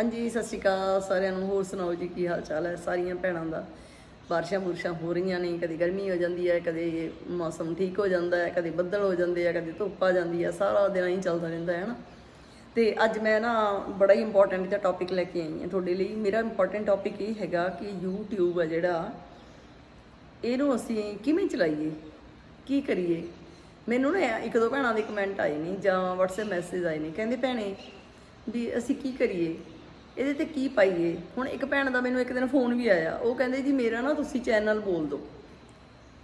ਹਾਂਜੀ, ਸਤਿ ਸ਼੍ਰੀ ਅਕਾਲ ਸਾਰਿਆਂ ਨੂੰ। ਹੋਰ ਸੁਣਾਓ ਜੀ, ਕੀ ਹਾਲ ਚਾਲ ਹੈ? ਸਾਰੀਆਂ ਭੈਣਾਂ ਦਾ ਬਾਰਿਸ਼ਾਂ ਬੁਰਸ਼ਾਂ ਹੋ ਰਹੀਆਂ ਨੇ। ਕਦੇ ਗਰਮੀ ਹੋ ਜਾਂਦੀ ਹੈ, ਕਦੇ ਮੌਸਮ ਠੀਕ ਹੋ ਜਾਂਦਾ ਹੈ, ਕਦੇ ਬੱਦਲ ਹੋ ਜਾਂਦੇ ਆ, ਕਦੇ ਧੁੱਪ ਆ ਜਾਂਦੀ ਹੈ। ਸਾਰਾ ਦਿਨ ਹੀ ਚੱਲਦਾ ਰਹਿੰਦਾ ਹੈ ਨਾ। ਤੇ ਅੱਜ ਮੈਂ ਨਾ ਬੜਾ ਹੀ ਇੰਪੋਰਟੈਂਟ ਜਿਹਾ ਟੌਪਿਕ ਲੈ ਕੇ ਆਈ ਹਾਂ ਤੁਹਾਡੇ ਲਈ। ਮੇਰਾ ਇੰਪੋਰਟੈਂਟ ਟੌਪਿਕ ਇਹ ਹੈਗਾ ਕਿ YouTube ਹੈ ਜਿਹੜਾ, ਇਹਨੂੰ ਅਸੀਂ ਕਿਵੇਂ ਚਲਾਈਏ? ਕੀ ਕਰੀਏ? ਮੈਨੂੰ ਨਾ ਇੱਕ ਦੋ ਭੈਣਾਂ ਦੇ ਕਮੈਂਟ ਆਏ ਨੇ ਜਾਂ WhatsApp ਮੈਸੇਜ ਆਏ ਨੇ। ਕਹਿੰਦੇ ਭੈਣੇ ਵੀ ਅਸੀਂ ਕੀ ਕਰੀਏ? ਇਹਦੇ ਤੇ ਕੀ ਪਾਈਏ? ਹੁਣ ਇੱਕ ਭੈਣ ਦਾ ਮੈਨੂੰ ਇੱਕ ਦਿਨ ਫੋਨ ਵੀ ਆਇਆ। ਉਹ ਕਹਿੰਦੇ, ਜੀ ਮੇਰਾ ਨਾ ਤੁਸੀਂ ਚੈਨਲ ਬੋਲ ਦਿਓ।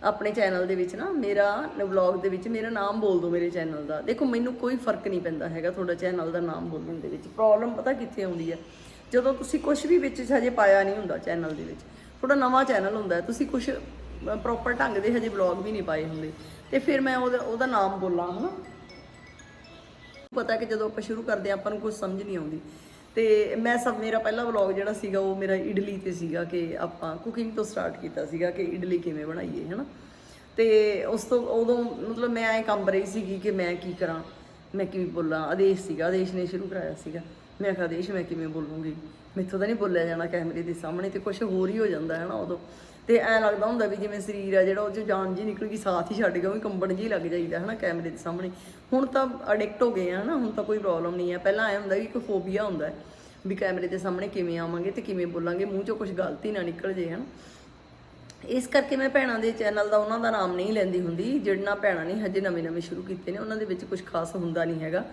ਆਪਣੇ ਚੈਨਲ ਦੇ ਵਿੱਚ ਨਾ, ਮੇਰਾ ਵਲੌਗ ਦੇ ਵਿੱਚ ਮੇਰਾ ਨਾਮ ਬੋਲ ਦਿਓ ਮੇਰੇ ਚੈਨਲ ਦਾ। ਦੇਖੋ, ਮੈਨੂੰ ਕੋਈ ਫ਼ਰਕ ਨਹੀਂ ਪੈਂਦਾ ਹੈਗਾ ਤੁਹਾਡਾ ਚੈਨਲ ਦਾ ਨਾਮ ਬੋਲਣ ਦੇ ਵਿੱਚ। ਪ੍ਰੋਬਲਮ ਪਤਾ ਕਿੱਥੇ ਆਉਂਦੀ ਹੈ ਜਦੋਂ ਤੁਸੀਂ ਕੁਝ ਵੀ ਵਿੱਚ ਹਜੇ ਪਾਇਆ ਨਹੀਂ ਹੁੰਦਾ ਚੈਨਲ ਦੇ ਵਿੱਚ, ਤੁਹਾਡਾ ਨਵਾਂ ਚੈਨਲ ਹੁੰਦਾ। ਤੁਸੀਂ ਕੁਝ ਪ੍ਰੋਪਰ ਢੰਗ ਦੇ ਹਜੇ ਵਲੌਗ ਵੀ ਨਹੀਂ ਪਾਏ ਹੁੰਦੇ। ਤੇ ਫਿਰ ਮੈਂ ਉਹਦਾ ਉਹਦਾ ਨਾਮ ਬੋਲਾਂ, ਹਨਾ? ਪਤਾ ਕਿ ਜਦੋਂ ਆਪਾਂ ਸ਼ੁਰੂ ਕਰਦੇ ਹਾਂ ਆਪਾਂ ਨੂੰ ਕੁਝ ਸਮਝ ਨਹੀਂ ਆਉਂਦੀ। ਤੇ ਮੈਂ ਸਭ, ਮੇਰਾ ਪਹਿਲਾ ਵਲੌਗ ਜਿਹੜਾ ਸੀਗਾ ਉਹ ਮੇਰਾ ਇਡਲੀ ਤੇ ਸੀਗਾ ਕਿ ਆਪਾਂ ਕੁਕਿੰਗ ਤੋਂ ਸਟਾਰਟ ਕੀਤਾ ਸੀਗਾ ਕਿ ਇਡਲੀ ਕਿਵੇਂ ਬਣਾਈਏ, ਹਨਾ? ਤੇ ਉਸ ਤੋਂ ਉਦੋਂ ਮਤਲਬ ਮੈਂ ਐ ਕੰਬ ਰਹੀ ਸੀਗੀ ਕਿ ਮੈਂ ਕੀ ਕਰਾਂ, ਮੈਂ ਕਿਵੇਂ ਬੋਲਾਂ, ਆਦੇਸ਼ ਸੀਗਾ, ਆਦੇਸ਼ ਨੇ ਸ਼ੁਰੂ ਕਰਾਇਆ ਸੀਗਾ। ਮੈਂ ਕਿਹਾ, ਆਦੇਸ਼, ਮੈਂ ਕਿਵੇਂ ਬੋਲੂੰਗੀ? ਮੈਥੋਂ ਤਾਂ ਨਹੀਂ ਬੋਲਿਆ ਜਾਣਾ ਕੈਮਰੇ ਦੇ ਸਾਹਮਣੇ ਤੇ ਕੁਝ ਹੋਰ ਹੀ ਹੋ ਜਾਂਦਾ ਹੈ ਨਾ ਉਦੋਂ। ਤੇ ਐ ਲੱਗਦਾ ਹੁੰਦਾ ਵੀ ਜਿਵੇਂ ਸਰੀਰ ਆ ਜਿਹੜਾ, ਉਹ 'ਚ ਜਾਨ ਜੀ ਨਿਕਲ ਗਈ ਸਾਥ ਹੀ ਛੱਡ ਗਿਆ ਉਹ ਕੰਬਣ ਜੀ ਲੱਗ ਜਾਈਦਾ ਹੈ ਨਾ ਕੈਮਰੇ ਦੇ ਸਾਹਮਣੇ। ਹੁਣ ਤਾਂ ਅਡਿਕਟ ਹੋ ਗਏ ਆ ਨਾ, ਹੁਣ ਤਾਂ ਕੋਈ ਪ੍ਰੋਬਲਮ ਨਹੀਂ ਹੈ। ਪਹਿਲਾਂ ਐ ਹੁੰਦਾ ਕਿ ਇੱਕ ਫੋਬੀਆ ਹੁੰਦਾ ਵੀ ਕੈਮਰੇ ਦੇ ਸਾਹਮਣੇ ਕਿਵੇਂ ਆਵਾਂਗੇ ਤੇ ਕਿਵੇਂ ਬੋਲਾਂਗੇ, ਮੂੰਹ 'ਚੋਂ ਕੁਝ ਗਲਤੀ ਨਾ ਨਿਕਲ ਜੇ ਹਨ ਇਸ ਕਰਕੇ ਮੈਂ ਭੈਣਾਂ ਦੇ ਚੈਨਲ ਦਾ ਉਹਨਾਂ ਦਾ ਨਾਮ ਨਹੀਂ ਲੈਂਦੀ ਹੁੰਦੀ ਜਿਹੜਨਾ ਭੈਣਾਂ ਨੇ ਹਜੇ ਨਵੇਂ-ਨਵੇਂ ਸ਼ੁਰੂ ਕੀਤੇ ਨੇ, ਉਹਨਾਂ ਦੇ ਵਿੱਚ ਕੁਝ ਖਾਸ ਹੁੰਦਾ ਨਹੀਂ ਹੈਗਾ।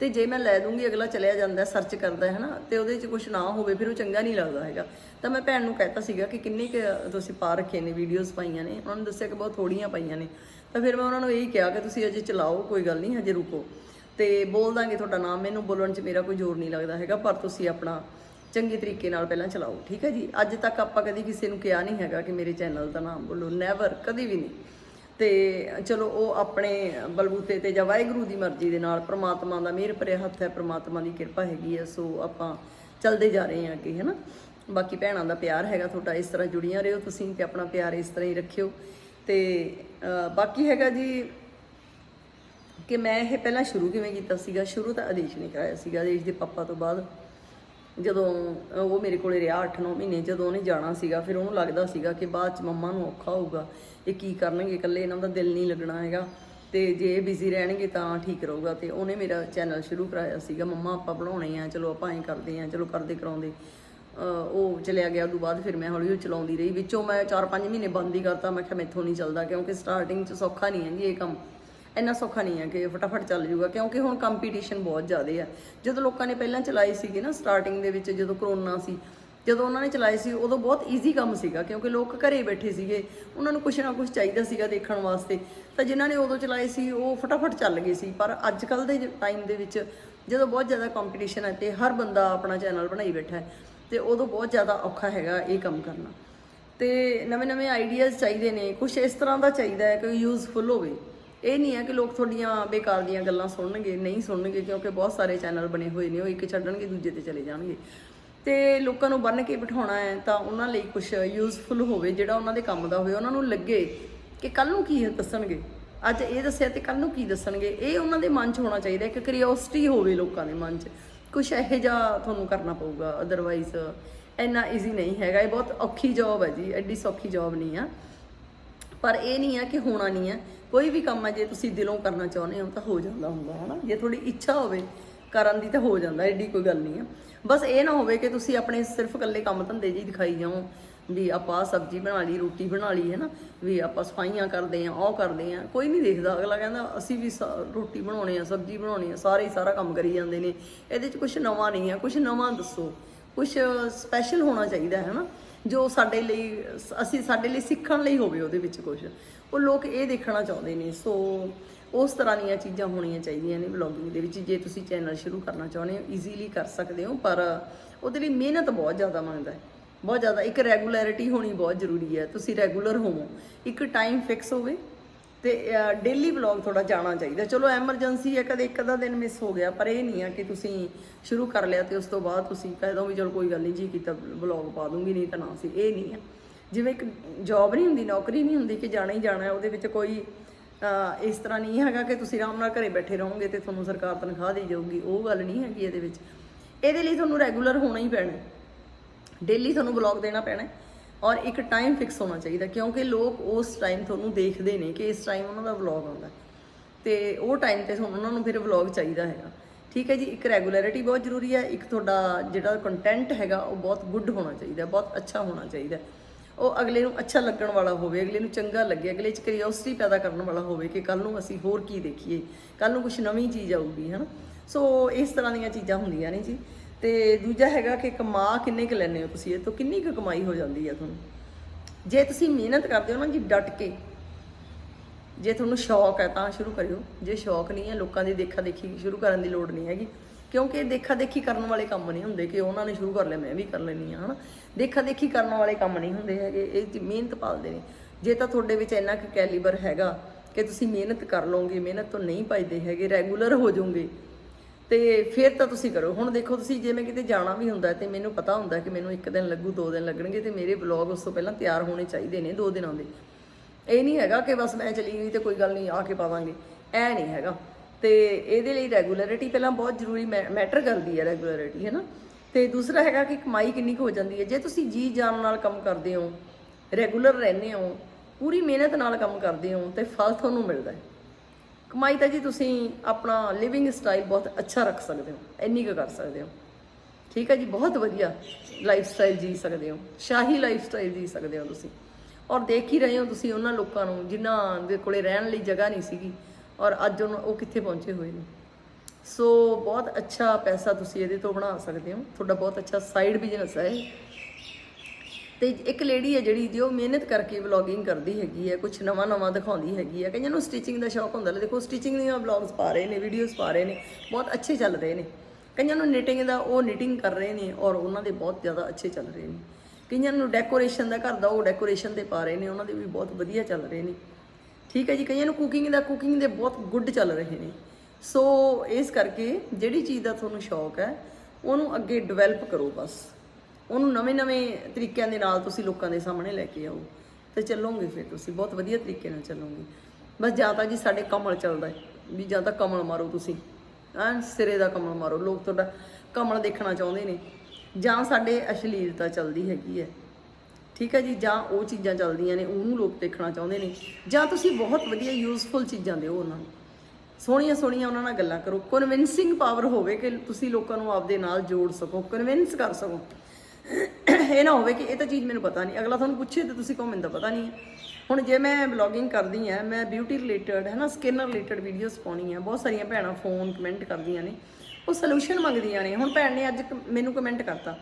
ਤੇ ਜੇ ਮੈਂ ਲੈ ਦੂੰਗੀ ਅਗਲਾ ਚਲਿਆ ਜਾਂਦਾ ਸਰਚ ਕਰਦਾ ਹੈ ਨਾ, ਤੇ ਉਹਦੇ 'ਚ ਕੁਝ ਨਾ ਹੋਵੇ, ਫਿਰ ਉਹ ਚੰਗਾ ਨਹੀਂ ਲੱਗਦਾ ਹੈਗਾ। ਤਾਂ ਮੈਂ ਭੈਣ ਨੂੰ ਕਹਿਤਾ ਸੀਗਾ ਕਿ ਕਿੰਨੇ ਕੁ ਤੁਸੀਂ ਪਾ ਰੱਖੇ ਨੇ ਵੀਡੀਓਜ਼ ਪਾਈਆਂ ਨੇ। ਉਹਨਾਂ ਨੇ ਦੱਸਿਆ ਕਿ ਬਹੁਤ ਥੋੜੀਆਂ ਪਾਈਆਂ ਨੇ। ਤਾਂ ਫਿਰ ਮੈਂ ਉਹਨਾਂ ਨੂੰ ਇਹੀ ਕਿਹਾ ਕਿ ਤੁਸੀਂ ਅਜੇ ਚਲਾਓ, ਕੋਈ ਗੱਲ ਨਹੀਂ ਹਜੇ ਰੁਕੋ। ਤੇ ਬੋਲ ਦਾਂਗੇ ਤੁਹਾਡਾ ਨਾਮ, ਮੈਨੂੰ ਬੋਲਣ 'ਚ ਮੇਰਾ ਕੋਈ ਜ਼ੋਰ ਨਹੀਂ ਲੱਗਦਾ ਹੈਗਾ, ਪਰ ਤੁਸੀਂ ਆਪਣਾ ਚੰਗੇ ਤਰੀਕੇ ਨਾਲ ਪਹਿਲਾਂ ਚਲਾਓ, ਠੀਕ ਹੈ ਜੀ? ਅੱਜ ਤੱਕ ਆਪਾਂ ਕਦੀ ਕਿਸੇ ਨੂੰ ਕਿਹਾ ਨਹੀਂ ਹੈਗਾ ਕਿ ਮੇਰੇ ਚੈਨਲ ਦਾ ਨਾਮ ਬੋਲੋ ਨੈਵਰ ਕਦੀ ਵੀ ਨਹੀਂ। ਤੇ ਚਲੋ ਉਹ ਆਪਣੇ ਬਲਬੂਤੇ ਤੇ ਜਾਂ ਵਾਹਿਗੁਰੂ ਦੀ ਮਰਜ਼ੀ ਦੇ ਨਾਲ ਪ੍ਰਮਾਤਮਾ ਦਾ ਮਿਹਰ ਭਰਿਆ ਹੱਥ ਹੈ, ਪ੍ਰਮਾਤਮਾ ਦੀ ਕਿਰਪਾ ਹੈਗੀ ਹੈ, ਸੋ ਆਪਾਂ ਚੱਲਦੇ ਜਾ ਰਹੇ ਹਾਂ ਅੱਗੇ, ਹੈਨਾ? ਬਾਕੀ ਭੈਣਾਂ ਦਾ ਪਿਆਰ ਹੈਗਾ ਤੁਹਾਡਾ, ਇਸ ਤਰ੍ਹਾਂ ਜੁੜੀਆਂ ਰਹੋ ਤੁਸੀਂ ਤੇ ਆਪਣਾ ਪਿਆਰ ਇਸ ਤਰ੍ਹਾਂ ਹੀ ਰੱਖਿਓ। ਤੇ ਬਾਕੀ ਹੈਗਾ ਜੀ ਕਿ ਮੈਂ ਇਹ ਪਹਿਲਾਂ ਸ਼ੁਰੂ ਕਿਵੇਂ ਕੀਤਾ ਸੀਗਾ? ਸ਼ੁਰੂ ਤਾਂ ਆਦੇਸ਼ ਨੇ ਕਰਾਇਆ ਸੀਗਾ, ਆਦੇਸ਼ ਦੇ ਪਾਪਾ ਤੋਂ ਬਾਅਦ। ਜਦੋਂ ਉਹ ਮੇਰੇ ਕੋਲੇ ਰਿਹਾ 8-9 ਮਹੀਨੇ, ਜਦੋਂ ਉਹਨੇ ਜਾਣਾ ਸੀਗਾ, ਫਿਰ ਉਹਨੂੰ ਲੱਗਦਾ ਸੀਗਾ ਕਿ ਬਾਅਦ ਚ ਮੰਮਾ ਨੂੰ ਔਖਾ ਹੋਊਗਾ, ਇਹ ਕੀ ਕਰਨਗੇ, ਇਕੱਲੇ ਇਹਨਾਂ ਦਾ ਦਿਲ ਨਹੀਂ ਲੱਗਣਾ ਹੈਗਾ। ਤੇ ਜੇ ਇਹ ਬਿਜ਼ੀ ਰਹਿਣਗੇ ਤਾਂ ਠੀਕ ਰਹੂਗਾ। ਤੇ ਉਹਨੇ ਮੇਰਾ ਚੈਨਲ ਸ਼ੁਰੂ ਕਰਾਇਆ ਸੀਗਾ, ਮੰਮਾ ਆਪਾਂ ਬਣਾਉਣੇ ਆ, ਚਲੋ ਆਪਾਂ ਐਂ ਕਰਦੇ ਆ, ਚਲੋ ਕਰਦੇ ਕਰਾਉਂਦੇ। ਉਹ ਚਲਿਆ ਗਿਆ, ਉਦੋਂ ਬਾਅਦ ਫਿਰ ਮੈਂ ਹੌਲੀ ਹੌਲੀ ਚਲਾਉਂਦੀ ਰਹੀ। ਵਿੱਚੋਂ ਮੈਂ 4-5 ਮਹੀਨੇ ਬੰਦ ਹੀ ਕਰਤਾ, ਮੈਂ ਕਿਹਾ ਮੈਥੋਂ ਨਹੀਂ ਚੱਲਦਾ, ਕਿਉਂਕਿ ਸਟਾਰਟਿੰਗ 'ਚ ਸੌਖਾ ਨਹੀਂ ਹੈ ਜੀ ਇਹ ਕੰਮ। ਇੰਨਾ ਸੌਖਾ ਨਹੀਂ ਹੈ ਕਿ ਫਟਾਫਟ ਚੱਲ ਜਾਊਗਾ, ਕਿਉਂਕਿ ਹੁਣ ਕੰਪੀਟੀਸ਼ਨ ਬਹੁਤ ਜ਼ਿਆਦਾ ਆ। ਜਦੋਂ ਲੋਕਾਂ ਨੇ ਪਹਿਲਾਂ ਚਲਾਈ ਸੀਗੀ ਨਾ ਸਟਾਰਟਿੰਗ ਦੇ ਵਿੱਚ ਜਦੋਂ ਕਰੋਨਾ ਸੀ, ਜਦੋਂ ਉਹਨਾਂ ਨੇ ਚਲਾਈ ਸੀ, ਉਦੋਂ ਬਹੁਤ ਈਜ਼ੀ ਕੰਮ ਸੀਗਾ, ਕਿਉਂਕਿ ਲੋਕ ਘਰੇ ਬੈਠੇ ਸੀਗੇ, ਉਹਨਾਂ ਨੂੰ ਕੁਛ ਨਾ ਕੁਛ ਚਾਹੀਦਾ ਸੀਗਾ ਦੇਖਣ ਵਾਸਤੇ। ਤਾਂ ਜਿਨ੍ਹਾਂ ਨੇ ਉਦੋਂ ਚਲਾਏ ਸੀ, ਉਹ ਫਟਾਫਟ ਚੱਲ ਗਏ ਸੀ। ਪਰ ਅੱਜ ਕੱਲ ਦੇ ਟਾਈਮ ਦੇ ਵਿੱਚ ਜਦੋਂ ਬਹੁਤ ਜ਼ਿਆਦਾ ਕੰਪੀਟੀਸ਼ਨ ਹੈ ਤੇ ਹਰ ਬੰਦਾ ਆਪਣਾ ਚੈਨਲ ਬਣਾਈ ਬੈਠਾ ਹੈ, ਤੇ ਉਦੋਂ ਬਹੁਤ ਜ਼ਿਆਦਾ ਔਖਾ ਹੈਗਾ ਇਹ ਕੰਮ ਕਰਨਾ। ਤੇ ਨਵੇਂ-ਨਵੇਂ ਆਈਡੀਆਜ਼ ਚਾਹੀਦੇ ਨੇ ਕੁਝ ਇਸ ਤਰ੍ਹਾਂ ਦਾ ਚਾਹੀਦਾ ਹੈ ਕਿ ਯੂਜ਼ਫੁਲ ਹੋਵੇ। ਇਹ ਨਹੀਂ ਹੈ ਕਿ ਲੋਕ ਤੁਹਾਡੀਆਂ ਬੇਕਾਰ ਦੀਆਂ ਗੱਲਾਂ ਸੁਣਨਗੇ, ਨਹੀਂ ਸੁਣਨਗੇ, ਕਿਉਂਕਿ ਬਹੁਤ ਸਾਰੇ ਚੈਨਲ ਬਣੇ ਹੋਏ ਨੇ, ਉਹ ਇੱਕ ਛੱਡਣਗੇ, ਦੂਜੇ ਤੇ ਚਲੇ ਜਾਣਗੇ। ਤੇ ਲੋਕਾਂ ਨੂੰ ਬੰਨ ਕੇ ਬਿਠਾਉਣਾ ਹੈ ਤਾਂ ਉਹਨਾਂ ਲਈ ਕੁਝ ਯੂਜ਼ਫੁਲ ਹੋਵੇ, ਜਿਹੜਾ ਉਹਨਾਂ ਦੇ ਕੰਮ ਦਾ ਹੋਵੇ, ਉਹਨਾਂ ਨੂੰ ਲੱਗੇ ਕਿ ਕੱਲ ਨੂੰ ਕੀ ਦੱਸਣਗੇ। ਅੱਜ ਇਹ ਦੱਸਿਆ ਤੇ ਕੱਲ ਨੂੰ ਕੀ ਦੱਸਣਗੇ। ਇਹ ਉਹਨਾਂ ਦੇ ਮਨ 'ਚ ਹੋਣਾ ਚਾਹੀਦਾ ਕਿ ਕਰਿਓਸਿਟੀ ਹੋਵੇ ਲੋਕਾਂ ਦੇ ਮਨ 'ਚ। ਕੁਝ ਇਹੋ ਜਿਹਾ ਤੁਹਾਨੂੰ ਕਰਨਾ ਪਊਗਾ ਅਦਰਵਾਈਜ਼ ਇੰਨਾ ਈਜ਼ੀ ਨਹੀਂ ਹੈਗਾ। ਇਹ ਬਹੁਤ ਔਖੀ ਜੌਬ ਹੈ ਜੀ, ਐਡੀ ਸੌਖੀ ਜੌਬ ਨਹੀਂ ਆ। ਪਰ ਇਹ ਨਹੀਂ ਆ ਕਿ ਹੋਣਾ ਨਹੀਂ ਹੈ। ਕੋਈ ਵੀ ਕੰਮ ਹੈ, ਜੇ ਤੁਸੀਂ ਦਿਲੋਂ ਕਰਨਾ ਚਾਹੁੰਦੇ ਹੋ ਤਾਂ ਹੋ ਜਾਂਦਾ ਹੁੰਦਾ ਹੈ ਨਾ ਜੇ ਤੁਹਾਡੀ ਇੱਛਾ ਹੋਵੇ, ਕਰਨ ਦੀ ਤਾਂ ਹੋ ਜਾਂਦਾ, ਐਡੀ ਕੋਈ ਗੱਲ ਨਹੀਂ ਹੈ। ਬਸ ਇਹ ਨਾ ਹੋਵੇ ਕਿ ਤੁਸੀਂ ਆਪਣੇ ਸਿਰਫ ਇਕੱਲੇ ਕੰਮ ਧੰਦੇ ਜੀ ਦਿਖਾਈ ਜਾਓ, ਵੀ ਆਪਾਂ ਸਬਜ਼ੀ ਬਣਾ ਲਈ, ਰੋਟੀ ਬਣਾ ਲਈ ਹੈ ਨਾ ਵੀ ਆਪਾਂ ਸਫਾਈਆਂ ਕਰਦੇ ਆਂ ਉਹ ਕਰਦੇ ਆਂ ਕੋਈ ਨਹੀਂ ਦੇਖਦਾ, ਅਗਲਾ ਕਹਿੰਦਾ, ਅਸੀਂ ਵੀ ਸ- ਰੋਟੀ ਬਣਾਉਣੀ ਆ, ਸਬਜ਼ੀ ਬਣਾਉਣੀ ਆ, ਸਾਰੇ ਹੀ ਸਾਰਾ ਕੰਮ ਕਰੀ ਜਾਂਦੇ ਨੇ। ਇਹਦੇ 'ਚ ਕੁਝ ਨਵਾਂ ਨਹੀਂ ਹੈ ਕੁਝ ਨਵਾਂ ਦੱਸੋ ਕੁਝ ਸਪੈਸ਼ਲ ਹੋਣਾ ਚਾਹੀਦਾ ਹੈ ਨਾ ਜੋ ਸਾਡੇ ਲਈ, ਅਸੀਂ ਸਾਡੇ ਲਈ ਸਿੱਖਣ ਲਈ ਹੋਵੇ ਉਹਦੇ ਵਿੱਚ ਕੁਝ ਉਹ ਲੋਕ ਇਹ ਦੇਖਣਾ ਚਾਹੁੰਦੇ ਨੇ। ਸੋ ਉਸ ਤਰ੍ਹਾਂ ਦੀਆਂ ਚੀਜ਼ਾਂ ਹੋਣੀਆਂ ਚਾਹੀਦੀਆਂ ਨੇ ਵਲੌਗਿੰਗ ਦੇ ਵਿੱਚ। ਜੇ ਤੁਸੀਂ ਚੈਨਲ ਸ਼ੁਰੂ ਕਰਨਾ ਚਾਹੁੰਦੇ ਹੋ ਈਜ਼ੀਲੀ ਕਰ ਸਕਦੇ ਹੋ, ਪਰ ਉਹਦੇ ਲਈ ਮਿਹਨਤ ਬਹੁਤ ਜ਼ਿਆਦਾ ਮੰਗਦਾ ਹੈ। ਬਹੁਤ ਜ਼ਿਆਦਾ, ਇੱਕ ਰੈਗੂਲੈਰਿਟੀ ਹੋਣੀ ਬਹੁਤ ਜ਼ਰੂਰੀ ਹੈ। ਤੁਸੀਂ ਰੈਗੂਲਰ ਹੋਵੋ। ਇੱਕ ਟਾਈਮ ਫਿਕਸ ਹੋਵੇ ਤੇ ਡੇਲੀ ਵਲੌਗ ਥੋੜਾ ਜਾਣਾ ਚਾਹੀਦਾ। ਚਲੋ ਐਮਰਜੈਂਸੀ ਹੈ, ਕਦੇ ਇੱਕ ਅੱਧਾ ਦਿਨ ਮਿਸ ਹੋ ਗਿਆ, ਪਰ ਇਹ ਨਹੀਂ ਆ ਕਿ ਤੁਸੀਂ ਸ਼ੁਰੂ ਕਰ ਲਿਆ ਤੇ ਉਸ ਤੋਂ ਬਾਅਦ ਤੁਸੀਂ ਕਹਿ ਦੋ ਵੀ ਚਲੋ, ਕੋਈ ਗੱਲ ਨਹੀਂ, ਜੀ ਕੀਤਾ ਵਲੌਗ ਪਾ ਦੂੰਗੀ, ਨਹੀਂ ਤਾਂ ਨਾ ਸੀ। ਇਹ ਨਹੀਂ ਆ ਜਿਵੇਂ ਇੱਕ ਜੌਬ ਨਹੀਂ ਹੁੰਦੀ, ਨੌਕਰੀ ਨਹੀਂ ਹੁੰਦੀ ਕਿ ਜਾਣਾ ਹੀ ਜਾਣਾ ਉਹਦੇ ਵਿੱਚ ਕੋਈ ਇਸ ਤਰ੍ਹਾਂ ਨਹੀਂ ਹੈਗਾ ਕਿ ਤੁਸੀਂ ਆਰਾਮ ਨਾਲ ਘਰੇ ਬੈਠੇ ਰਹੋਗੇ ਤੇ ਤੁਹਾਨੂੰ ਸਰਕਾਰ ਤਨਖਾਹ ਦੇ ਜਾਊਗੀ। ਉਹ ਗੱਲ ਨਹੀਂ ਹੈਗੀ ਇਹਦੇ ਵਿੱਚ। ਇਹਦੇ ਲਈ ਤੁਹਾਨੂੰ ਰੈਗੂਲਰ ਹੋਣਾ ਹੀ ਪੈਣਾ ਡੇਲੀ ਤੁਹਾਨੂੰ ਵਲੌਗ ਦੇਣਾ ਪੈਣਾ ਔਰ ਇੱਕ ਟਾਈਮ ਫਿਕਸ ਹੋਣਾ ਚਾਹੀਦਾ, ਕਿਉਂਕਿ ਲੋਕ ਉਸ ਟਾਈਮ ਤੁਹਾਨੂੰ ਦੇਖਦੇ ਨੇ ਕਿ ਇਸ ਟਾਈਮ ਉਹਨਾਂ ਦਾ ਵਲੌਗ ਆਉਂਦਾ। ਹੈ। ਤੇ ਉਹ ਟਾਈਮ ਤੇ ਤੁਹਾਨੂੰ ਉਹਨਾਂ ਨੂੰ ਫਿਰ ਵਲੌਗ ਚਾਹੀਦਾ ਹੈਗਾ। ਠੀਕ ਹੈ ਜੀ, ਇੱਕ ਰੈਗੂਲਰਿਟੀ ਬਹੁਤ ਜ਼ਰੂਰੀ ਹੈ, ਇੱਕ ਤੁਹਾਡਾ ਜਿਹੜਾ ਕੰਟੈਂਟ ਹੈਗਾ, ਉਹ ਬਹੁਤ ਗੁੱਡ ਹੋਣਾ ਚਾਹੀਦਾ, ਬਹੁਤ ਅੱਛਾ ਹੋਣਾ ਚਾਹੀਦਾ। ਉਹ ਅਗਲੇ ਨੂੰ ਅੱਛਾ ਲੱਗਣ ਵਾਲਾ ਹੋਵੇ, ਅਗਲੇ ਨੂੰ ਚੰਗਾ ਲੱਗੇ, ਅਗਲੇ 'ਚ ਕਿਉਰਿਓਸਿਟੀ ਪੈਦਾ ਕਰਨ ਵਾਲਾ ਹੋਵੇ ਕਿ ਕੱਲ ਨੂੰ ਅਸੀਂ ਹੋਰ ਕੀ ਦੇਖੀਏ ਕੱਲ ਨੂੰ ਕੁਝ ਨਵੀਂ ਚੀਜ਼ ਆਊਗੀ, ਹਨਾ। ਸੋ ਇਸ ਤਰ੍ਹਾਂ ਦੀਆਂ ਚੀਜ਼ਾਂ ਹੁੰਦੀਆਂ ਨੇ ਜੀ। ਤੇ ਦੂਜਾ ਹੈਗਾ ਕਿ ਕਮਾ ਕਿੰਨੇ ਕੁ ਲੈਂਦੇ ਹੋ ਤੁਸੀਂ? ਇਹ ਤੋਂ ਕਿੰਨੀ ਕੁ ਕਮਾਈ ਹੋ ਜਾਂਦੀ ਹੈ ਤੁਹਾਨੂੰ? ਜੇ ਤੁਸੀਂ ਮਿਹਨਤ ਕਰਦੇ ਹੋ ਨਾ ਜੀ ਡਟ ਕੇ, ਜੇ ਤੁਹਾਨੂੰ ਸ਼ੌਕ ਹੈ ਤਾਂ ਸ਼ੁਰੂ ਕਰਿਓ। ਜੇ ਸ਼ੌਕ ਨਹੀਂ ਹੈ, ਲੋਕਾਂ ਦੀ ਦੇਖਾ ਦੇਖੀ ਸ਼ੁਰੂ ਕਰਨ ਦੀ ਲੋੜ ਨਹੀਂ ਹੈਗੀ। ਕਿਉਂਕਿ ਦੇਖਾ ਦੇਖੀ ਕਰਨ ਵਾਲੇ ਕੰਮ ਨਹੀਂ ਹੁੰਦੇ ਕਿ ਉਹਨਾਂ ਨੇ ਸ਼ੁਰੂ ਕਰ ਲਿਆ, ਮੈਂ ਵੀ ਕਰ ਲੈਣੀ ਆ ਹਨਾ? ਦੇਖਾ ਦੇਖੀ ਕਰਨ ਵਾਲੇ ਕੰਮ ਨਹੀਂ ਹੁੰਦੇ ਹੈਗੇ, ਇਹ ਮਿਹਨਤ ਪਾਲਦੇ ਨੇ। ਜੇ ਤਾਂ ਤੁਹਾਡੇ ਵਿੱਚ ਇੰਨਾ ਕੁ ਕੈਲੀਬਰ ਹੈਗਾ ਕਿ ਤੁਸੀਂ ਮਿਹਨਤ ਕਰ ਲਓਗੇ, ਮਿਹਨਤ ਤੋਂ ਨਹੀਂ ਭਜਦੇ ਹੈਗੇ ਰੈਗੂਲਰ ਹੋ ਜਾਓਗੇ। ਤੇ ਫਿਰ ਤਾਂ ਤੁਸੀਂ ਕਰੋ। ਹੁਣ ਦੇਖੋ, ਤੁਸੀਂ ਜੇ ਮੈਂ ਕਿਤੇ ਜਾਣਾ ਵੀ ਹੁੰਦਾ ਤੇ ਮੈਨੂੰ ਪਤਾ ਹੁੰਦਾ ਕਿ ਮੈਨੂੰ ਇੱਕ ਦਿਨ ਲੱਗੂ, ਦੋ ਦਿਨ ਲੱਗਣਗੇ ਤੇ ਮੇਰੇ ਵਲੌਗ ਉਸ ਤੋਂ ਪਹਿਲਾਂ ਤਿਆਰ ਹੋਣੇ ਚਾਹੀਦੇ ਨੇ ਦੋ ਦਿਨਾਂ ਦੇ। ਇਹ ਨਹੀਂ ਹੈਗਾ ਕਿ ਬਸ ਮੈਂ ਚਲੀ ਗਈ ਤੇ ਕੋਈ ਗੱਲ ਨਹੀਂ, ਆ ਕੇ ਪਾਵਾਂਗੇ। ਐ ਨਹੀਂ ਹੈਗਾ। ਤੇ ਇਹਦੇ ਲਈ ਰੈਗੂਲਰਿਟੀ ਪਹਿਲਾਂ ਬਹੁਤ ਜ਼ਰੂਰੀ ਮੈਟਰ ਕਰਦੀ ਹੈ ਰੈਗੂਲਰਿਟੀ ਹੈ ਨਾ? ਤੇ ਦੂਸਰਾ ਹੈਗਾ ਕਿ ਕਮਾਈ ਕਿੰਨੀ ਕੁ ਹੋ ਜਾਂਦੀ ਹੈ। ਜੇ ਤੁਸੀਂ ਜੀ ਜਾਨ ਨਾਲ ਕੰਮ ਕਰਦੇ ਹੋ ਰੈਗੂਲਰ ਰਹਿੰਦੇ ਹੋ, ਪੂਰੀ ਮਿਹਨਤ ਨਾਲ ਕੰਮ ਕਰਦੇ ਹੋ, ਤੇ ਫਲ ਤੁਹਾਨੂੰ ਮਿਲਦਾ ਹੈ। ਕਮਾਈ ਤਾਂ ਜੀ ਤੁਸੀਂ ਆਪਣਾ ਲਿਵਿੰਗ ਸਟਾਈਲ ਬਹੁਤ ਅੱਛਾ ਰੱਖ ਸਕਦੇ ਹੋ, ਇੰਨੀ ਕੁ ਕਰ ਸਕਦੇ ਹੋ। ਠੀਕ ਹੈ ਜੀ, ਬਹੁਤ ਵਧੀਆ ਲਾਈਫ ਸਟਾਈਲ ਜੀ ਸਕਦੇ ਹੋ, ਸ਼ਾਹੀ ਲਾਈਫ ਸਟਾਈਲ ਜੀ ਸਕਦੇ ਹੋ ਤੁਸੀਂ। ਔਰ ਦੇਖ ਹੀ ਰਹੇ ਹੋ ਤੁਸੀਂ ਉਹਨਾਂ ਲੋਕਾਂ ਨੂੰ ਜਿਨ੍ਹਾਂ ਦੇ ਕੋਲੇ ਰਹਿਣ ਲਈ ਜਗ੍ਹਾ ਨਹੀਂ ਸੀਗੀ ਔਰ ਅੱਜ ਉਹਨਾਂ- ਉਹ ਕਿੱਥੇ ਪਹੁੰਚੇ ਹੋਏ ਨੇ। ਸੋ ਬਹੁਤ ਅੱਛਾ ਪੈਸਾ ਤੁਸੀਂ ਇਹਦੇ ਤੋਂ ਬਣਾ ਸਕਦੇ ਹੋ। ਤੁਹਾਡਾ ਬਹੁਤ ਅੱਛਾ ਸਾਈਡ ਬਿਜ਼ਨਸ ਹੈ ਤੇ ਇੱਕ ਲੇਡੀ ਹੈ ਜਿਹੜੀ ਜੋ ਮਿਹਨਤ ਕਰਕੇ ਵਲੌਗਿੰਗ ਕਰਦੀ ਹੈਗੀ ਹੈ ਕੁਝ ਨਵਾਂ ਨਵਾਂ ਦਿਖਾਉਂਦੀ ਹੈਗੀ ਹੈ। ਕਈਆਂ ਨੂੰ ਸਟਿਚਿੰਗ ਦਾ ਸ਼ੌਕ ਹੁੰਦਾ ਲੈ ਦੇਖੋ ਸਟਿਚਿੰਗ ਦੀਆਂ ਵਲੌਗਸ ਪਾ ਰਹੇ ਨੇ ਵੀਡੀਓਜ਼ ਪਾ ਰਹੇ ਨੇ, ਬਹੁਤ ਅੱਛੇ ਚੱਲ ਰਹੇ ਨੇ। ਕਈਆਂ ਨੂੰ ਨਿਟਿੰਗ ਦਾ ਉਹ ਨਿਟਿੰਗ ਕਰ ਰਹੇ ਨੇ ਔਰ ਉਹਨਾਂ ਦੇ ਬਹੁਤ ਜ਼ਿਆਦਾ ਅੱਛੇ ਚੱਲ ਰਹੇ ਨੇ। ਕਈਆਂ ਨੂੰ ਡੈਕੋਰੇਸ਼ਨ ਦਾ ਘਰ ਦਾ ਉਹ ਡੈਕੋਰੇਸ਼ਨ ਤੇ ਪਾ ਰਹੇ ਨੇ, ਉਹਨਾਂ ਦੇ ਵੀ ਬਹੁਤ ਵਧੀਆ ਚੱਲ ਰਹੇ ਨੇ। ਠੀਕ ਹੈ ਜੀ, ਕਈਆਂ ਨੂੰ ਕੁਕਿੰਗ ਦਾ ਕੁਕਿੰਗ ਦੇ ਬਹੁਤ ਗੁੱਡ ਚੱਲ ਰਹੇ ਨੇ। ਸੋ ਇਸ ਕਰਕੇ ਜਿਹੜੀ ਚੀਜ਼ ਦਾ ਤੁਹਾਨੂੰ ਸ਼ੌਕ ਹੈ, ਉਹਨੂੰ ਅੱਗੇ ਡਿਵੈਲਪ ਕਰੋ ਬਸ। ਉਹਨੂੰ ਨਵੇਂ-ਨਵੇਂ ਤਰੀਕਿਆਂ ਦੇ ਨਾਲ ਤੁਸੀਂ ਲੋਕਾਂ ਦੇ ਸਾਹਮਣੇ ਲੈ ਕੇ ਆਓ। ਤੇ ਚੱਲੋਗੇ ਫਿਰ ਤੁਸੀਂ, ਬਹੁਤ ਵਧੀਆ ਤਰੀਕੇ ਨਾਲ ਚੱਲੋਗੇ। ਬਸ ਜਾਂ ਤਾਂ ਜੀ ਸਾਡੇ ਕਮਲ ਚੱਲਦਾ ਹੈ, ਵੀ ਜਾਂ ਤਾਂ ਕਮਲ ਮਾਰੋ ਤੁਸੀਂ। ਐਨ ਸਿਰੇ ਦਾ ਕਮਲ ਮਾਰੋ। ਲੋਕ ਤੁਹਾਡਾ ਕਮਲ ਦੇਖਣਾ ਚਾਹੁੰਦੇ ਨੇ। ਜਾਂ ਸਾਡੇ ਅਸ਼ਲੀਲਤਾ ਚੱਲਦੀ ਹੈਗੀ ਹੈ। ਠੀਕ ਹੈ ਜੀ, ਜਾਂ ਉਹ ਚੀਜ਼ਾਂ ਚੱਲਦੀਆਂ ਨੇ, ਉਹਨੂੰ ਲੋਕ ਦੇਖਣਾ ਚਾਹੁੰਦੇ ਨੇ। ਜਾਂ ਤੁਸੀਂ ਬਹੁਤ ਵਧੀਆ ਯੂਜ਼ਫੁਲ ਚੀਜ਼ਾਂ ਦਿਓ ਉਹਨਾਂ ਨੂੰ। ਸੋਹਣੀਆਂ ਸੋਹਣੀਆਂ ਉਹਨਾਂ ਨਾਲ ਗੱਲਾਂ ਕਰੋ। ਕਨਵਿੰਸਿੰਗ ਪਾਵਰ ਹੋਵੇ ਕਿ ਤੁਸੀਂ ਲੋਕਾਂ ਨੂੰ ਆਪਦੇ ਨਾਲ ਜੋੜ ਸਕੋ ਕਨਵਿੰਸ ਕਰ ਸਕੋ। ਇਹ ਨਾ ਹੋਵੇ ਕਿ ਇਹ ਤਾਂ ਚੀਜ਼ ਮੈਨੂੰ ਪਤਾ ਨਹੀਂ। ਅਗਲਾ ਤੁਹਾਨੂੰ ਪੁੱਛੇ ਤੇ ਤੁਸੀਂ ਕਹੋ, ਮੈਨੂੰ ਤਾਂ ਪਤਾ ਨਹੀਂ। ਹੈ ਹੁਣ ਜੇ ਮੈਂ ਬਲੌਗਿੰਗ ਕਰਦੀ ਆ ਮੈਂ ਬਿਊਟੀ ਰਿਲੇਟਡ ਹੈ ਨਾ ਸਕਿਨ ਰਿਲੇਟਡ ਵੀਡੀਓਜ਼ ਪਾਉਣੀ ਆ। ਬਹੁਤ ਸਾਰੀਆਂ ਭੈਣਾਂ ਫੋਨ ਕਮੈਂਟ ਕਰਦੀਆਂ ਨੇ। ਉਹ ਸੋਲੂਸ਼ਨ ਮੰਗਦੀਆਂ ਨੇ। ਹੁਣ ਭੈਣ ਨੇ ਅੱਜ ਕ- ਮੈਨੂੰ ਕਮੈਂਟ ਕਰਤਾ।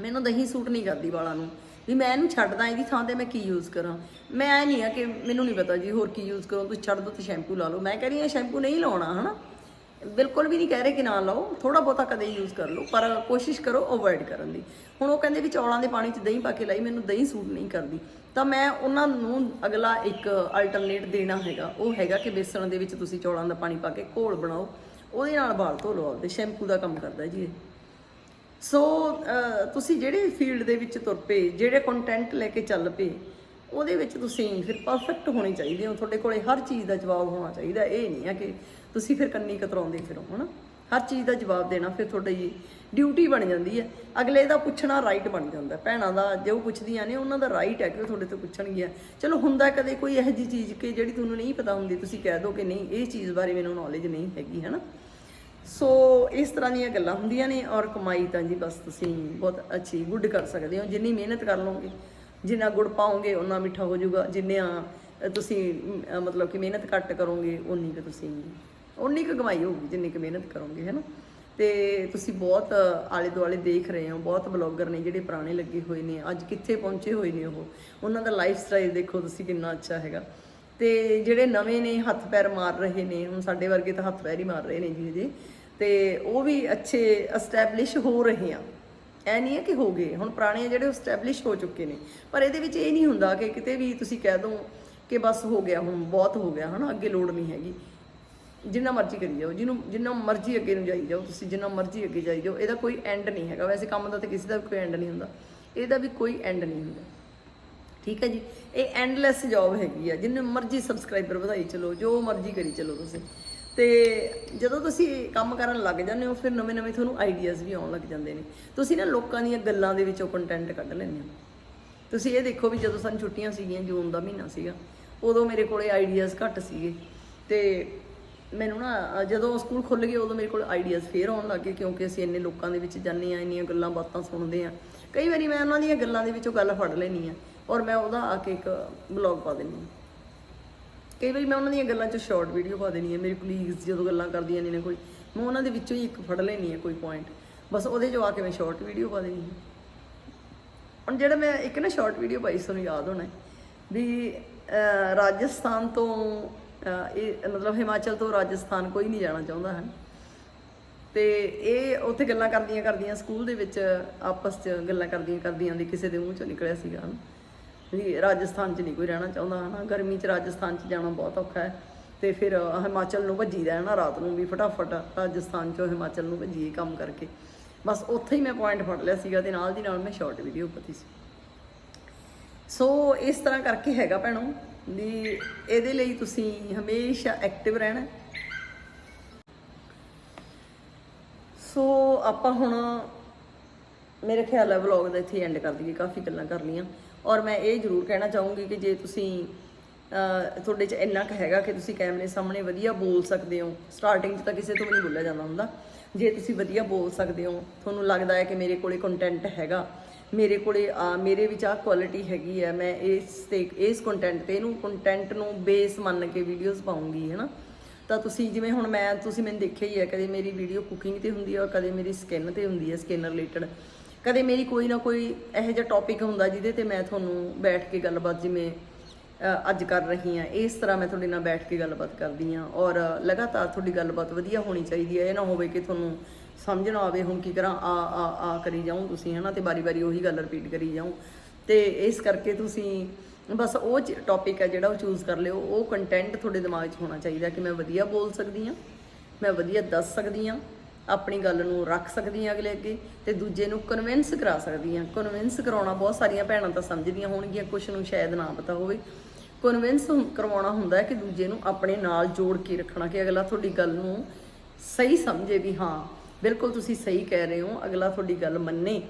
ਮੈਨੂੰ ਦਹੀਂ ਸੂਟ ਨਹੀਂ ਕਰਦੀ ਵਾਲਾਂ ਨੂੰ। ਵੀ ਮੈਂ ਇਹਨੂੰ ਛੱਡਦਾ, ਇਹਦੀ ਥਾਂ ਤੇ ਮੈਂ ਕੀ ਯੂਜ਼ ਕਰਾਂ? ਮੈਂ ਐ ਨਹੀਂ ਆ ਕਿ ਮੈਨੂੰ ਨਹੀਂ ਪਤਾ ਜੀ ਹੋਰ ਕੀ ਯੂਜ਼ ਕਰੋ। ਤੁਸੀਂ ਛੱਡ ਦੋ ਤੇ ਸ਼ੈਂਪੂ ਲਾ ਲਓ। ਮੈਂ ਕਹਿ ਰਹੀ ਹਾਂ ਸ਼ੈਂਪੂ ਨਹੀਂ ਲਾਉਣਾ, ਹਨਾ? ਬਿਲਕੁਲ ਵੀ ਨਹੀਂ ਕਹਿ ਰਹੇ ਕਿ ਨਾ ਲਓ ਥੋੜਾ ਬਹੁਤਾ ਕਦੇ ਯੂਜ਼ ਕਰ ਲਓ, ਪਰ ਕੋਸ਼ਿਸ਼ ਕਰੋ ਅਵੋਇਡ ਕਰਨ ਦੀ। ਹੁਣ ਉਹ ਕਹਿੰਦੇ ਵੀ ਚੌਲਾਂ ਦੇ ਪਾਣੀ 'ਚ ਦਹੀਂ ਪਾ ਕੇ ਲਾਈ, ਮੈਨੂੰ ਦਹੀਂ ਸੂਟ ਨਹੀਂ ਕਰਦੀ। ਤਾਂ ਮੈਂ ਉਹਨਾਂ ਨੂੰ ਅਗਲਾ ਇੱਕ ਅਲਟਰਨੇਟ ਦੇਣਾ ਹੈਗਾ, ਉਹ ਹੈਗਾ ਕਿ ਬੇਸਣ ਦੇ ਵਿੱਚ ਤੁਸੀਂ ਚੌਲਾਂ ਦਾ ਪਾਣੀ ਪਾ ਕੇ ਘੋਲ ਬਣਾਓ, ਉਹਦੇ ਨਾਲ ਵਾਲ ਧੋ ਲਓ ਆਪਦੇ ਸ਼ੈਂਪੂ ਦਾ ਕੰਮ ਕਰਦਾ ਜੀ ਇਹ। ਸੋ ਤੁਸੀਂ ਜਿਹੜੇ ਫੀਲਡ ਦੇ ਵਿੱਚ ਤੁਰ ਪਏ, ਜਿਹੜੇ ਕੰਟੈਂਟ ਲੈ ਕੇ ਚੱਲ ਪਏ, ਉਹਦੇ ਵਿੱਚ ਤੁਸੀਂ ਫਿਰ ਪਰਫੈਕਟ ਹੋਣੇ ਚਾਹੀਦੇ ਹੋ। ਤੁਹਾਡੇ ਕੋਲੇ ਹਰ ਚੀਜ਼ ਦਾ ਜਵਾਬ ਹੋਣਾ ਚਾਹੀਦਾ। ਇਹ ਨਹੀਂ ਹੈ ਕਿ ਤੁਸੀਂ ਫਿਰ ਕੰਨੀ ਕਤਰਾਉਂਦੇ ਫਿਰੋ, ਹਨਾ? ਹਰ ਚੀਜ਼ ਦਾ ਜਵਾਬ ਦੇਣਾ, ਫਿਰ ਤੁਹਾਡੀ ਡਿਊਟੀ ਬਣ ਜਾਂਦੀ ਹੈ। ਅਗਲੇ ਦਾ ਪੁੱਛਣਾ ਰਾਈਟ ਬਣ ਜਾਂਦਾ। ਭੈਣਾਂ ਦਾ ਜੋ ਪੁੱਛਦੀਆਂ ਨੇ, ਉਹਨਾਂ ਦਾ ਰਾਈਟ ਹੈ ਕਿ ਉਹ ਤੁਹਾਡੇ ਤੋਂ ਪੁੱਛਣਗੀਆਂ। ਚਲੋ, ਹੁੰਦਾ ਕਦੇ ਕੋਈ ਇਹੋ ਜਿਹੀ ਚੀਜ਼ ਕਿ ਜਿਹੜੀ ਤੁਹਾਨੂੰ ਨਹੀਂ ਪਤਾ ਹੁੰਦੀ, ਤੁਸੀਂ ਕਹਿ ਦਿਓ ਕਿ ਨਹੀਂ, ਇਹ ਚੀਜ਼ ਬਾਰੇ ਮੈਨੂੰ ਨੌਲੇਜ ਨਹੀਂ ਹੈਗੀ, ਹਨਾ? ਸੋ, ਇਸ ਤਰ੍ਹਾਂ ਦੀਆਂ ਗੱਲਾਂ ਹੁੰਦੀਆਂ ਨੇ ਔਰ ਕਮਾਈ ਤਾਂ ਜੀ ਬਸ ਤੁਸੀਂ ਬਹੁਤ ਅੱਛੀ ਗੁੱਡ ਕਰ ਸਕਦੇ ਹੋ। ਜਿੰਨੀ ਮਿਹਨਤ ਕਰ ਲਓਗੇ, ਜਿੰਨਾ ਗੁੜ ਪਾਓਗੇ ਉਨਾ ਮਿੱਠਾ ਹੋ ਜਾਊਗਾ। ਜਿੰਨਾ ਤੁਸੀਂ ਮਤਲਬ ਕਿ ਮਿਹਨਤ ਘੱਟ ਕਰੋਗੇ ਉਨੀ ਕੁ ਤੁਸੀਂ ਉਨੀ ਕੁ ਕਮਾਈ ਹੋਊਗੀ ਜਿੰਨੀ ਕੁ ਮਿਹਨਤ ਕਰੋਗੇ ਹੈ ਨਾ ਤੇ ਤੁਸੀਂ ਬਹੁਤ ਆਲੇ ਦੁਆਲੇ ਦੇਖ ਰਹੇ ਹੋ, ਬਹੁਤ ਬਲੌਗਰ ਨੇ ਜਿਹੜੇ ਪੁਰਾਣੇ ਲੱਗੇ ਹੋਏ ਨੇ, ਅੱਜ ਕਿੱਥੇ ਪਹੁੰਚੇ ਹੋਏ ਨੇ ਉਹ। ਉਹਨਾਂ ਦਾ ਲਾਈਫ ਸਟਾਈਲ ਦੇਖੋ ਤੁਸੀਂ ਕਿੰਨਾ ਅੱਛਾ ਹੈਗਾ। ਤੇ ਜਿਹੜੇ ਨਵੇਂ ਨੇ, ਹੱਥ ਪੈਰ ਮਾਰ ਰਹੇ ਨੇ, ਹੁਣ ਸਾਡੇ ਵਰਗੇ ਤਾਂ ਹੱਥ ਪੈਰ ਹੀ ਮਾਰ ਰਹੇ ਨੇ ਜੀ ਹਜੇ। ਤੇ ਉਹ ਵੀ ਅੱਛੇ ਐਸਟੈਬਲਿਸ਼ ਹੋ ਰਹੇ ਆ। ਐ ਨਹੀਂ ਹੈ ਕਿ ਹੋ ਗਏ, ਹੁਣ ਪੁਰਾਣੇ ਜਿਹੜੇ ਐਸਟੈਬਲਿਸ਼ ਹੋ ਚੁੱਕੇ ਨੇ। ਪਰ ਇਹਦੇ ਵਿੱਚ ਇਹ ਨਹੀਂ ਹੁੰਦਾ ਕਿ ਕਿਤੇ ਵੀ ਤੁਸੀਂ ਕਹਿ ਦੋ ਕਿ ਬਸ ਹੋ ਗਿਆ ਹੁਣ, ਬਹੁਤ ਹੋ ਗਿਆ, ਹਨਾ? ਅੱਗੇ ਲੋੜ ਨਹੀਂ ਹੈਗੀ। ਜਿੰਨਾ ਮਰਜ਼ੀ ਕਰੀ ਜਾਓ, ਜਿਹਨੂੰ, ਜਿੰਨਾ ਮਰਜ਼ੀ ਅੱਗੇ ਨੂੰ ਜਾਈ ਜਾਓ, ਤੁਸੀਂ ਜਿੰਨਾ ਮਰਜ਼ੀ ਅੱਗੇ ਜਾਈ ਜਾਓ, ਇਹਦਾ ਕੋਈ ਐਂਡ ਨਹੀਂ ਹੈਗਾ। ਵੈਸੇ ਕੰਮ ਦਾ ਤੇ ਕਿਸੇ ਦਾ ਵੀ ਕੋਈ ਐਂਡ ਨਹੀਂ ਹੁੰਦਾ। ਇਹਦਾ ਵੀ ਕੋਈ ਐਂਡ ਨਹੀਂ ਹੁੰਦਾ। ਠੀਕ ਹੈ ਜੀ? ਇਹ ਐਂਡਲੈਸ ਜੌਬ ਹੈਗੀ ਆ ਜਿੰਨੇ ਮਰਜ਼ੀ ਸਬਸਕ੍ਰਾਈਬਰ ਵਧਾਈ ਚਲੋ, ਜੋ ਮਰਜ਼ੀ ਕਰੀ ਚਲੋ ਤੁਸੀਂ। ਤੇ ਜਦੋਂ ਤੁਸੀਂ ਕੰਮ ਕਰਨ ਲੱਗ ਜਾਂਦੇ ਹੋ, ਫਿਰ ਨਵੇਂ ਨਵੇਂ ਤੁਹਾਨੂੰ ਆਈਡੀਆਜ਼ ਵੀ ਆਉਣ ਲੱਗ ਜਾਂਦੇ ਨੇ। ਤੁਸੀਂ ਨਾ ਲੋਕਾਂ ਦੀਆਂ ਗੱਲਾਂ ਦੇ ਵਿੱਚੋਂ ਕੰਟੈਂਟ ਕੱਢ ਲੈਂਦੇ ਹੋ। ਤੁਸੀਂ ਇਹ ਦੇਖੋ ਵੀ ਜਦੋਂ ਸਾਨੂੰ ਛੁੱਟੀਆਂ ਸੀਗੀਆਂ, ਜੂਨ ਦਾ ਮਹੀਨਾ ਸੀਗਾ, ਉਦੋਂ ਮੇਰੇ ਕੋਲੇ ਆਈਡੀਆਜ਼ ਘੱਟ ਸੀਗੇ। ਤੇ ਮੈਨੂੰ ਨਾ ਜਦੋਂ ਸਕੂਲ ਖੁੱਲ ਗਏ ਉਦੋਂ ਮੇਰੇ ਕੋਲ ਆਈਡੀਆਜ਼ ਫੇਰ ਆਉਣ ਲੱਗੇ ਕਿਉਂਕਿ ਅਸੀਂ ਇੰਨੇ ਲੋਕਾਂ ਦੇ ਵਿੱਚ ਜਾਂਦੇ ਆ ਇੰਨੀਆਂ ਗੱਲਾਂ ਬਾਤਾਂ ਸੁਣਦੇ ਆ ਕਈ ਵਾਰੀ ਮੈਂ ਉਹਨਾਂ ਦੀਆਂ ਗੱਲਾਂ ਦੇ ਵਿੱਚੋਂ ਗੱਲ ਫੜ ਲੈਣੀ ਆ ਔਰ ਮੈਂ ਉਹਦਾ ਆ ਕੇ ਇੱਕ ਬਲੌਗ ਪਾ ਦਿੰਦੀ ਹਾਂ। ਕਈ ਵਾਰੀ ਮੈਂ ਉਹਨਾਂ ਦੀਆਂ ਗੱਲਾਂ 'ਚ ਸ਼ਾਰਟ ਵੀਡੀਓ ਪਾ ਦੇਣੀ ਹੈ, ਮੇਰੀ ਕੋਲੀਗਸ ਜਦੋਂ ਗੱਲਾਂ ਕਰਦੀਆਂ ਨੇ ਨਾ ਕੋਈ, ਮੈਂ ਉਹਨਾਂ ਦੇ ਵਿੱਚੋਂ ਹੀ ਇੱਕ ਫੜ ਲੈਣੀ ਹੈ ਕੋਈ ਪੁਆਇੰਟ ਬਸ ਉਹਦੇ 'ਚੋਂ ਆ ਕੇ ਮੈਂ ਸ਼ਾਰਟ ਵੀਡੀਓ ਪਾ ਦੇਣੀ ਹੈ। ਹੁਣ ਜਿਹੜਾ ਮੈਂ ਇੱਕ ਨਾ ਸ਼ਾਰਟ ਵੀਡੀਓ ਪਾਈ ਸੀ ਤੁਹਾਨੂੰ ਯਾਦ ਹੋਣਾ ਵੀ ਰਾਜਸਥਾਨ ਤੋਂ ਇਹ ਮਤਲਬ ਹਿਮਾਚਲ ਤੋਂ ਰਾਜਸਥਾਨ ਕੋਈ ਨਹੀਂ ਜਾਣਾ ਚਾਹੁੰਦਾ ਹੈ ਤੇ ਇਹ ਉੱਥੇ ਗੱਲਾਂ ਕਰਦੀਆਂ ਕਰਦੀਆਂ ਸਕੂਲ ਦੇ ਵਿੱਚ ਆਪਸ 'ਚ ਗੱਲਾਂ ਕਰਦੀਆਂ ਕਰਦੀਆਂ ਦੀ ਕਿਸੇ ਦੇ ਮੂੰਹ 'ਚੋਂ ਨਿਕਲਿਆ ਸੀਗਾ ਹਨਾ। ਵੀ ਰਾਜਸਥਾਨ 'ਚ ਨਹੀਂ ਕੋਈ ਰਹਿਣਾ ਚਾਹੁੰਦਾ ਹਨਾ। ਗਰਮੀ 'ਚ ਰਾਜਸਥਾਨ 'ਚ ਜਾਣਾ ਬਹੁਤ ਔਖਾ ਹੈ। ਤੇ ਫਿਰ ਹਿਮਾਚਲ ਨੂੰ ਭੱਜੀ ਦਾ ਹੈ ਨਾ ਰਾਤ ਨੂੰ ਵੀ ਫਟਾਫਟ ਰਾਜਸਥਾਨ 'ਚੋਂ ਹਿਮਾਚਲ ਨੂੰ ਭੱਜੀਏ ਕੰਮ ਕਰਕੇ। ਬਸ ਉੱਥੇ ਹੀ ਮੈਂ ਪੁਆਇੰਟ ਫੜ ਲਿਆ ਸੀਗਾ ਤੇ ਨਾਲ ਦੀ ਨਾਲ ਮੈਂ ਸ਼ਾਰਟ ਵੀਡੀਓ ਪਤੀ ਸੀ। ਸੋ ਇਸ ਤਰ੍ਹਾਂ ਕਰਕੇ ਹੈਗਾ ਭੈਣੋ। ਵੀ ਇਹਦੇ ਲਈ ਤੁਸੀਂ ਹਮੇਸ਼ਾ ਐਕਟਿਵ ਰਹਿਣਾ ਸੋ ਆਪਾਂ ਹੁਣ ਮੇਰੇ ਖਿਆਲ ਹੈ ਵਲੌਗ ਦਾ ਇੱਥੇ ਐਂਡ ਕਰ ਦਈਏ, ਕਾਫੀ ਗੱਲਾਂ ਕਰ ਲੀਆਂ ਔਰ ਮੈਂ ਇਹ ਜ਼ਰੂਰ ਕਹਿਣਾ ਚਾਹੂੰਗੀ ਕਿ ਜੇ ਤੁਸੀਂ ਤੁਹਾਡੇ 'ਚ ਇੰਨਾ ਕੁ ਹੈਗਾ ਕਿ ਤੁਸੀਂ ਕੈਮਰੇ ਸਾਹਮਣੇ ਵਧੀਆ ਬੋਲ ਸਕਦੇ ਹੋ ਸਟਾਰਟਿੰਗ 'ਚ ਤਾਂ ਕਿਸੇ ਤੋਂ ਵੀ ਨਹੀਂ ਬੋਲਿਆ ਜਾਂਦਾ ਹੁੰਦਾ। ਜੇ ਤੁਸੀਂ ਵਧੀਆ ਬੋਲ ਸਕਦੇ ਹੋ, ਤੁਹਾਨੂੰ ਲੱਗਦਾ ਹੈ ਕਿ ਮੇਰੇ ਕੋਲੇ ਕੰਟੈਂਟ ਹੈਗਾ ਮੇਰੇ ਕੋਲੇ, ਆ, ਮੇਰੇ ਵਿੱਚ ਆ ਕੁਆਲਿਟੀ ਹੈਗੀ ਹੈ ਮੈਂ ਇਸ ਤੇ, ਇਸ ਕੰਟੈਂਟ ਤੇ ਇਹਨੂੰ ਕੰਟੈਂਟ ਨੂੰ ਬੇਸ ਮੰਨ ਕੇ ਵੀਡੀਓਜ਼ ਪਾਉਂਗੀ ਹੈ ਨਾ ਤਾਂ ਤੁਸੀਂ ਜਿਵੇਂ ਹੁਣ ਮੈਂ, ਤੁਸੀਂ ਮੈਨੂੰ ਦੇਖਿਆ ਹੀ ਹੈ ਕਦੇ ਮੇਰੀ ਵੀਡੀਓ ਕੁਕਿੰਗ ਤੇ ਹੁੰਦੀ ਹੈ ਕਦੇ ਮੇਰੀ ਸਕਿਨ ਤੇ ਹੁੰਦੀ ਹੈ ਸਕਿਨ ਰਿਲੇਟਡ ਕਦੇ ਮੇਰੀ ਕੋਈ ਨਾ ਕੋਈ ਇਹੋ ਜਿਹਾ ਟੌਪਿਕ ਹੁੰਦਾ ਜਿਹਦੇ ਤੇ ਮੈਂ ਤੁਹਾਨੂੰ ਬੈਠ ਕੇ ਗੱਲਬਾਤ ਜਿਵੇਂ ਅੱਜ ਕਰ ਰਹੀ ਹਾਂ ਇਸ ਤਰ੍ਹਾਂ ਮੈਂ ਤੁਹਾਡੇ ਨਾਲ ਬੈਠ ਕੇ ਗੱਲਬਾਤ ਕਰਦੀ ਹਾਂ ਔਰ ਲਗਾਤਾਰ ਤੁਹਾਡੀ ਗੱਲਬਾਤ ਵਧੀਆ ਹੋਣੀ ਚਾਹੀਦੀ ਹੈ ਇਹ ਨਾ ਹੋਵੇ ਕਿ ਤੁਹਾਨੂੰ ਸਮਝ ਨਾ ਆਵੇ ਹੁਣ ਕੀ ਕਰਾਂ, ਆ ਆ ਆ ਕਰੀ ਜਾਉਂ ਤੁਸੀਂ ਹਨਾ, ਤੇ ਬਾਰੀ-ਬਾਰੀ ਉਹੀ ਗੱਲ ਰਿਪੀਟ ਕਰੀ ਜਾਉਂ ਤੇ ਇਸ ਕਰਕੇ ਤੁਸੀਂ ਬਸ ਉਹ ਟੌਪਿਕ ਹੈ ਜਿਹੜਾ ਉਹ ਚੂਜ਼ ਕਰ ਲਿਓ, ਉਹ ਕੰਟੈਂਟ ਤੁਹਾਡੇ ਦਿਮਾਗ 'ਚ ਹੋਣਾ ਚਾਹੀਦਾ ਕਿ ਮੈਂ ਵਧੀਆ ਬੋਲ ਸਕਦੀ ਹਾਂ, ਮੈਂ ਵਧੀਆ ਦੱਸ ਸਕਦੀ ਹਾਂ, ਆਪਣੀ ਗੱਲ ਨੂੰ ਰੱਖ ਸਕਦੀ ਹਾਂ ਅਗਲੇ ਅੱਗੇ, ਤੇ ਦੂਜੇ ਨੂੰ ਕਨਵਿੰਸ ਕਰਾ ਸਕਦੀ ਹਾਂ। ਕਨਵਿੰਸ ਕਰਾਉਣਾ, ਬਹੁਤ ਸਾਰੀਆਂ ਭੈਣਾਂ ਤਾਂ ਸਮਝਦੀਆਂ ਹੋਣਗੀਆਂ ਕੁਝ ਨੂੰ ਸ਼ਾਇਦ ਨਾ ਪਤਾ ਹੋਵੇ। ਕਨਵਿੰਸ ਕਰਵਾਉਣਾ ਹੁੰਦਾ ਹੈ ਕਿ ਦੂਜੇ ਨੂੰ ਆਪਣੇ ਨਾਲ ਜੋੜ ਕੇ ਰੱਖਣਾ, ਕਿ ਅਗਲਾ ਤੁਹਾਡੀ ਗੱਲ ਨੂੰ ਸਹੀ ਸਮਝੇ ਵੀ ਹਾਂ ਬਿਲਕੁਲ ਤੁਸੀਂ ਸਹੀ ਕਹਿ ਰਹੇ ਹੋ, ਅਗਲਾ ਤੁਹਾਡੀ ਗੱਲ ਮੰਨੇ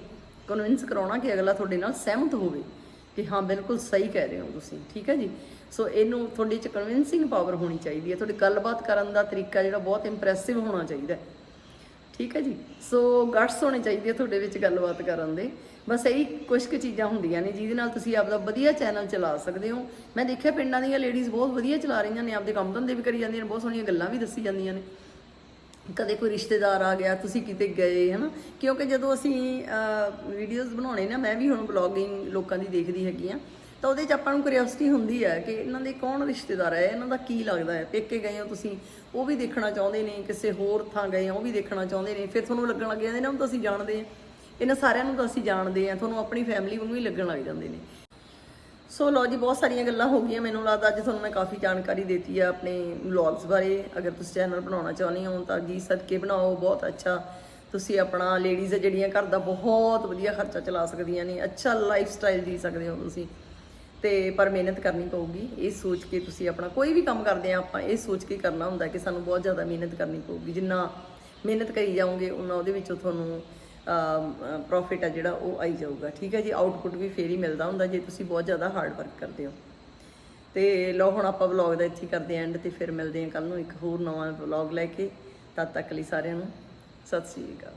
ਕਨਵਿੰਸ ਕਰਾਉਣਾ ਕਿ ਅਗਲਾ ਤੁਹਾਡੇ ਨਾਲ ਸਹਿਮਤ ਹੋਵੇ ਕਿ ਹਾਂ, ਬਿਲਕੁਲ ਸਹੀ ਕਹਿ ਰਹੇ ਹੋ ਤੁਸੀਂ, ਠੀਕ ਹੈ ਜੀ? ਸੋ ਇਹਨੂੰ ਤੁਹਾਡੇ ਚ ਕਨਵਿੰਸਿੰਗ ਪਾਵਰ ਹੋਣੀ ਚਾਹੀਦੀ ਹੈ, ਤੁਹਾਡੀ ਗੱਲਬਾਤ ਕਰਨ ਦਾ ਤਰੀਕਾ ਜਿਹੜਾ ਬਹੁਤ ਇੰਪ੍ਰੈਸਿਵ ਹੋਣਾ ਚਾਹੀਦਾ ਹੈ, ਠੀਕ ਹੈ ਜੀ? ਸੋ ਗਟਸ ਹੋਣੇ ਚਾਹੀਦੇ ਆ ਤੁਹਾਡੇ ਵਿੱਚ ਗੱਲਬਾਤ ਕਰਨ ਦੇ, ਬਸ ਇਹੀ ਕੁਝ ਕੁ ਚੀਜ਼ਾਂ ਹੁੰਦੀਆਂ ਨੇ ਜਿਹਦੇ ਨਾਲ ਤੁਸੀਂ ਆਪਦਾ ਵਧੀਆ ਚੈਨਲ ਚਲਾ ਸਕਦੇ ਹੋ। ਮੈਂ ਦੇਖਿਆ ਪਿੰਡਾਂ ਦੀਆਂ ਲੇਡੀਜ਼ ਬਹੁਤ ਵਧੀਆ ਚਲਾ ਰਹੀਆਂ ਨੇ, ਆਪਦੇ ਕੰਮ ਧੰਦੇ ਵੀ ਕਰੀ ਜਾਂਦੀਆਂ ਨੇ, ਬਹੁਤ ਸੋਹਣੀਆਂ ਗੱਲਾਂ ਵੀ ਦੱਸੀ ਜਾਂਦੀਆਂ ਨੇ। ਕਦੇ ਕੋਈ ਰਿਸ਼ਤੇਦਾਰ ਆ ਗਿਆ, ਤੁਸੀਂ ਕਿਤੇ ਗਏ, ਹਨਾ? ਕਿਉਂਕਿ ਜਦੋਂ ਅਸੀਂ ਵੀਡੀਓਜ਼ ਬਣਾਉਣੇ ਨਾ, ਮੈਂ ਵੀ ਹੁਣ ਬਲੌਗਿੰਗ ਲੋਕਾਂ ਦੀ ਦੇਖਦੀ ਹੈਗੀ ਆ, ਤਾਂ ਉਹਦੇ 'ਚ ਆਪਾਂ ਨੂੰ ਕਿਉਰਿਓਸਿਟੀ ਹੁੰਦੀ ਹੈ ਕਿ ਇਹਨਾਂ ਦੇ ਕੌਣ ਰਿਸ਼ਤੇਦਾਰ ਹੈ, ਇਹਨਾਂ ਦਾ ਕੀ ਲੱਗਦਾ ਹੈ? ਪੇਕੇ ਗਏ ਹੋ ਤੁਸੀਂ, ਉਹ ਵੀ ਦੇਖਣਾ ਚਾਹੁੰਦੇ ਨੇ, ਕਿਸੇ ਹੋਰ ਥਾਂ ਗਏ ਹੋ, ਉਹ ਵੀ ਦੇਖਣਾ ਚਾਹੁੰਦੇ ਨੇ, ਫਿਰ ਤੁਹਾਨੂੰ ਲੱਗਣ ਲੱਗ ਜਾਂਦੇ ਨਾ ਹੁਣ ਤਾਂ ਅਸੀਂ ਜਾਣਦੇ ਆ ਇਹਨਾਂ ਸਾਰਿਆਂ ਨੂੰ ਤਾਂ ਅਸੀਂ ਜਾਣਦੇ ਆ ਤੁਹਾਨੂੰ ਆਪਣੀ ਫੈਮਿਲੀ ਵਾਂਗੂ ਹੀ ਲੱਗਣ ਲੱਗ ਜਾਂਦੇ ਨੇ। ਸੋ ਲੋ ਜੀ, ਬਹੁਤ ਸਾਰੀਆਂ ਗੱਲਾਂ ਹੋ ਗਈਆਂ ਮੈਨੂੰ ਲੱਗਦਾ। ਅੱਜ ਤੁਹਾਨੂੰ ਮੈਂ ਕਾਫੀ ਜਾਣਕਾਰੀ ਦਿੱਤੀ ਆ ਆਪਣੇ ਵਲੌਗਸ ਬਾਰੇ। ਅਗਰ ਤੁਸੀਂ ਚੈਨਲ ਬਣਾਉਣਾ ਚਾਹੁੰਦੇ ਹੋ ਤਾਂ ਜੀ ਸਦਕੇ ਬਣਾਓ, ਬਹੁਤ ਅੱਛਾ। ਤੁਸੀਂ ਆਪਣਾ ਲੇਡੀਜ਼ ਜਿਹੜੀਆਂ ਘਰ ਦਾ ਬਹੁਤ ਵਧੀਆ ਖਰਚਾ ਚਲਾ ਸਕਦੀਆਂ ਨੇ, ਅੱਛਾ ਲਾਈਫ ਸਟਾਈਲ ਜੀ ਸਕਦੇ ਹੋ ਤੁਸੀਂ। ਤੇ ਪਰ ਮਿਹਨਤ ਕਰਨੀ ਪਊਗੀ। ਇਹ ਸੋਚ ਕੇ ਤੁਸੀਂ ਆਪਣਾ ਕੋਈ ਵੀ ਕੰਮ ਕਰਦੇ ਆ, ਆਪਾਂ ਇਹ ਸੋਚ ਕੇ ਕਰਨਾ ਹੁੰਦਾ ਕਿ ਸਾਨੂੰ ਬਹੁਤ ਜ਼ਿਆਦਾ ਮਿਹਨਤ ਕਰਨੀ ਪਊਗੀ। ਜਿੰਨਾ ਮਿਹਨਤ ਕਰੀ ਜਾਓਗੇ, ਉਹਨਾਂ ਉਹਦੇ ਵਿੱਚੋਂ ਤੁਹਾਨੂੰ ਪ੍ਰੋਫਿਟ ਆ ਜਿਹੜਾ ਉਹ ਆਈ ਜਾਊਗਾ। ਠੀਕ ਹੈ ਜੀ? ਆਊਟਪੁੱਟ ਵੀ ਫੇਰ ਹੀ ਮਿਲਦਾ ਹੁੰਦਾ ਜੇ ਤੁਸੀਂ ਬਹੁਤ ਜ਼ਿਆਦਾ ਹਾਰਡ ਵਰਕ ਕਰਦੇ ਹੋ। ਤੇ ਲਓ ਹੁਣ ਆਪਾਂ ਵਲੌਗ ਦਾ ਇੱਥੇ ਹੀ ਕਰਦੇ ਐਂਡ ਤੇ ਫਿਰ ਮਿਲਦੇ ਹਾਂ ਕੱਲ ਨੂੰ ਇੱਕ ਹੋਰ ਨਵਾਂ ਵਲੌਗ ਲੈ ਕੇ। ਤਦ ਤੱਕ ਲਈ ਸਾਰਿਆਂ ਨੂੰ ਸਤਿ ਸ੍ਰੀ ਅਕਾਲ।